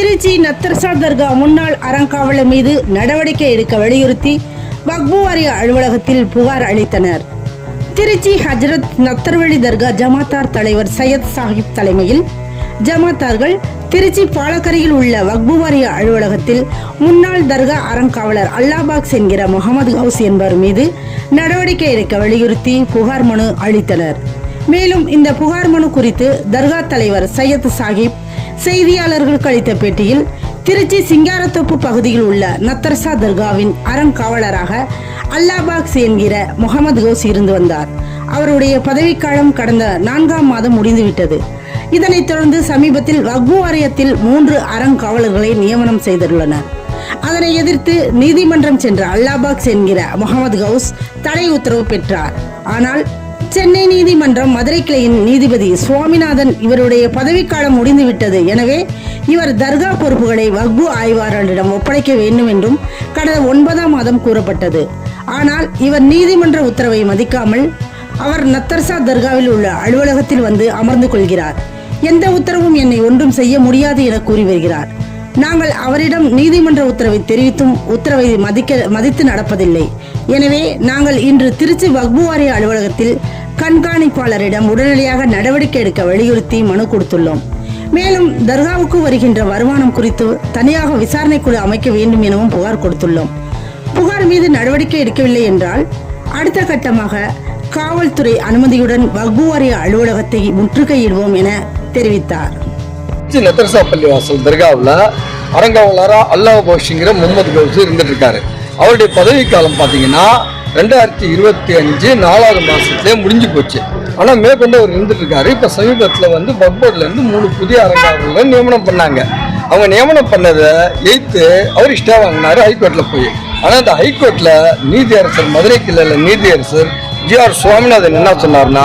திருச்சி நத்தர்சா தர்கா முன்னாள் அறங்காவலர் மீது நடவடிக்கை எடுக்க வலியுறுத்தி வக்பு வாரிய அலுவலகத்தில் புகார் அளித்தனர். திருச்சி ஹஜரத் நத்தர்வழி தர்கா ஜமாத்தார் தலைவர் சையத் சாஹிப் தலைமையில் ஜமாத்தார்கள் திருச்சி பாலக்கரையில் உள்ள வக்பு வாரிய அலுவலகத்தில் முன்னாள் தர்கா அறங்காவலர் அல்லாபாக்ஸ் என்கிற முகமது கவுஸ் என்பவர் மீது நடவடிக்கை எடுக்க வலியுறுத்தி புகார் மனு அளித்தனர். மேலும் இந்த புகார் மனு குறித்து தர்கா தலைவர் சையத் சாஹிப் செய்தியாளர்களுக்கு அளித்த பேட்டியில் திருச்சி சிங்காரத்தோப்பு பகுதியில் உள்ள நத்தர்சா தர்காவின் அறங்காவலராக அல்லாபாக்ஸ் என்கிற முகமது கோஸ் இருந்து வந்தார். அவருடைய பதவிக்காலம் கடந்த நான்காம் மாதம் முடிந்துவிட்டது. இதனைத் தொடர்ந்து சமீபத்தில் வக்பு வாரியத்தில் மூன்று அறங்காவலர்களை நியமனம் செய்துள்ளனர். அதனை எதிர்த்து நீதிமன்றம் சென்ற அல்லாபாக்ஸ் என்கிற முகமது கவுஸ் தடை உத்தரவு பெற்றார். ஆனால் சென்னை நீதிமன்றம் மதுரை கிளையின் நீதிபதி சுவாமிநாதன் இவருடைய பதவிக்காலம் முடிந்துவிட்டது. எனவே இவர் தர்கா பொறுப்புகளை வக்பு ஆய்வாளரிடம் ஒப்படைக்க வேண்டும் என்றும் கடந்த ஒன்பதாம் மாதம் கூறப்பட்டது. ஆனால் இவர் நீதிமன்ற உத்தரவை மதிக்காமல் அவர் நத்தர்சா தர்காவில் உள்ள அலுவலகத்தில் வந்து அமர்ந்து கொள்கிறார். எந்த உத்தரவும் என்னை ஒன்றும் செய்ய முடியாது என கூறி வருகிறார். நாங்கள் அவரிடம் நீதிமன்ற உத்தரவை தெரிவித்தும் உத்தரவை மதிக்க மதித்து நடப்பதில்லை. எனவே நாங்கள் இன்று திருச்சி வக்பு வாரிய அலுவலகத்தில் கண்காணிப்பாளரிடம் உடனடியாக நடவடிக்கை எடுக்க வலியுறுத்தி மனு கொடுத்துள்ளோம். மேலும் தர்காவுக்கு வருகின்ற வருமானம் குறித்து தனியாக விசாரணை குழு அமைக்க வேண்டும் எனவும் புகார் கொடுத்துள்ளோம். புகார் மீது நடவடிக்கை எடுக்கவில்லை என்றால் அடுத்த கட்டமாக காவல்துறை அனுமதியுடன் வக்பு வாரிய அலுவலகத்தை முற்றுகையிடுவோம் என தெரிவித்தார். திருச்சி பள்ளிவாசல் தர்காவில் அரங்காவலரா அல்லாஹ் கோஷிங்கிற முகமது கவுஸ் இருந்துட்டு இருக்காரு. அவருடைய பதவி காலம் பார்த்தீங்கன்னா ரெண்டாயிரத்தி இருபத்தி அஞ்சு நாலாவது மாதத்துலேயே முடிஞ்சு போச்சு. ஆனால் மேற்கொண்டு அவர் இருந்துட்டு இருக்காரு இப்போ சமீபத்தில் வந்து பக்போர்ட்லேருந்து மூணு புதிய அரங்காவலர்களை நியமனம் பண்ணாங்க. அவங்க நியமனம் பண்ணதை எய்த்து அவர் இஷ்டா வாங்கினாரு ஹைகோர்ட்டில் போய். ஆனால் அந்த ஹைகோர்ட்டில் நீதியரசர் மதுரை கிளையில் நீதியரசர் ஜி ஆர் சுவாமிநாதன் என்ன சொன்னார்னா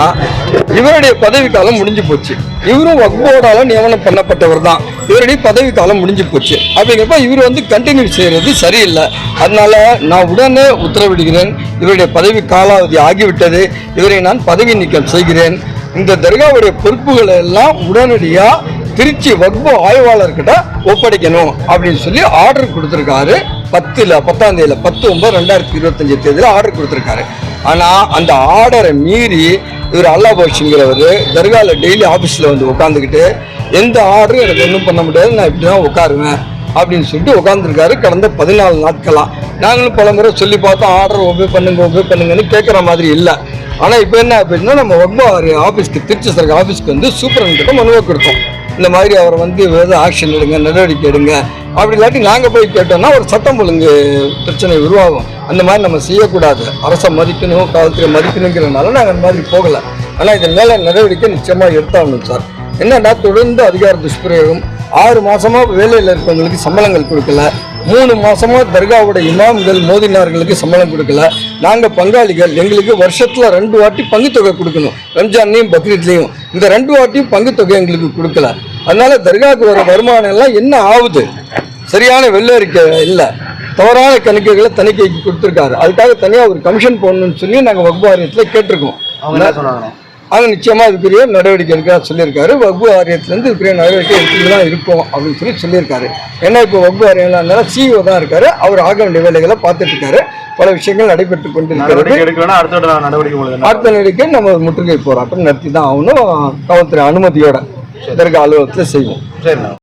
இவருடைய பதவி காலம் முடிஞ்சு போச்சு. இவரும் வக்போர்டால நியமனம் பண்ணப்பட்டவர் தான். இவருடைய பதவி காலம் முடிஞ்சு போச்சு. அப்படிங்கிறப்ப இவர் வந்து கண்டினியூ செய்யறது சரியில்லை. அதனால நான் உடனே உத்தரவிடுகிறேன். இவருடைய பதவி காலாவதி ஆகிவிட்டது. இவரை நான் பதவி நீக்கம் செய்கிறேன். இந்த தர்காவுடைய பொறுப்புகளை எல்லாம் உடனடியாக திருச்சி வக்பு ஆய்வாளர்கிட்ட ஒப்படைக்கணும் அப்படின்னு சொல்லி ஆர்டர் கொடுத்துருக்காரு. பத்தில் பத்தாம் தேதியில் பத்து ஒன்பது ரெண்டாயிரத்தி இருபத்தஞ்சு தேதியில் ஆர்டர் கொடுத்துருக்காரு. ஆனால் அந்த ஆர்டரை மீறி இவர் அல்லாபாஷிங்கிறவர் தர்காவில் டெய்லி ஆஃபீஸில் வந்து உட்காந்துக்கிட்டு எந்த ஆர்டரும் எனக்கு ஒன்றும் பண்ண முடியாது நான் இப்படி தான் உட்காருவேன் அப்படின்னு சொல்லிட்டு உட்காந்துருக்காரு கடந்த பதினாலு நாட்களாக நாங்களும் பல முறை சொல்லி பார்த்தோம் ஆர்டர் ஒபே பண்ணுங்க ஒபே பண்ணுங்கன்னு கேட்குற மாதிரி இல்லை. ஆனால் இப்போ என்ன அப்படின்னா நம்ம ரொம்ப ஆஃபீஸ்க்கு திருச்சி சரக்கு ஆஃபீஸ்க்கு வந்து சூப்பரன் கிட்ட மனுவை கொடுத்தோம். இந்த மாதிரி அவரை வந்து ஏதாவது ஆக்ஷன் எடுங்க நடவடிக்கை எடுங்க அப்படி இல்லாட்டி நாங்கள் போய் கேட்டோம்னா ஒரு சட்டம் ஒழுங்கு பிரச்சனை உருவாகும். அந்த மாதிரி நம்ம செய்யக்கூடாது. அரசை மதிக்கணும் காவல்துறை மதிக்கணுங்கிறனால நாங்கள் அந்த மாதிரி போகலை. ஆனால் இதன் மேலே நடவடிக்கை நிச்சயமாக எடுத்தாகணும் சார். என்னன்னா தொடர்ந்து அதிகார துஷ்பிரயோகம் ஆறு மாதமாக வேலையில் இருக்கவங்களுக்கு சம்பளங்கள் கொடுக்கல மூணு மாதமாக தர்காவோட இமாம்கள் மோதினார்களுக்கு சம்பளம் கொடுக்கல நாங்கள் பங்காளிகள் எங்களுக்கு வருஷத்தில் ரெண்டு வாட்டி பங்குத்தொகை கொடுக்கணும் ரம்ஜான்லையும் பக்ரீத்லையும். இந்த ரெண்டு வாட்டியும் பங்குத்தொகை எங்களுக்கு கொடுக்கல. அதனால் தர்காவுக்கு வர வருமானம் எல்லாம் என்ன ஆகுது? சரியான வெள்ளரிக்கை இல்லை. தவறான கணக்குகளை தணிக்கைக்கு கொடுத்துருக்காரு. அதுக்காக தனியாக ஒரு கமிஷன் போடணும்னு சொல்லி நாங்கள் வகுப்பு வாரியத்தில் கேட்டிருக்கோம். அவங்க என்ன சொன்னாங்க அவங்க நிச்சயமா இதுக்குரிய நடவடிக்கை எடுக்க சொல்லியிருக்காரு. வகுப்பு வாரியத்திலேருந்து இதுக்குரிய நடவடிக்கை எடுத்துட்டு தான் இருக்கும் அப்படின்னு சொல்லி சொல்லியிருக்காரு. ஏன்னா இப்போ வகுப்பு வாரியம் சிஇஓ தான் இருக்காரு. அவர் ஆக வேண்டிய வேலைகளை பார்த்துட்டு இருக்காரு. பல விஷயங்கள் நடைபெற்று கொண்டிருக்கிறது. நடவடிக்கை எடுக்கலன்னா அடுத்த நடவடிக்கை நம்ம முற்றுகை போராட்டம் நடத்தி தான் ஆகணும். காவல்துறை அனுமதியோட இதற்கு அலுவலகத்தில் செய்வோம். சரிண்ணா.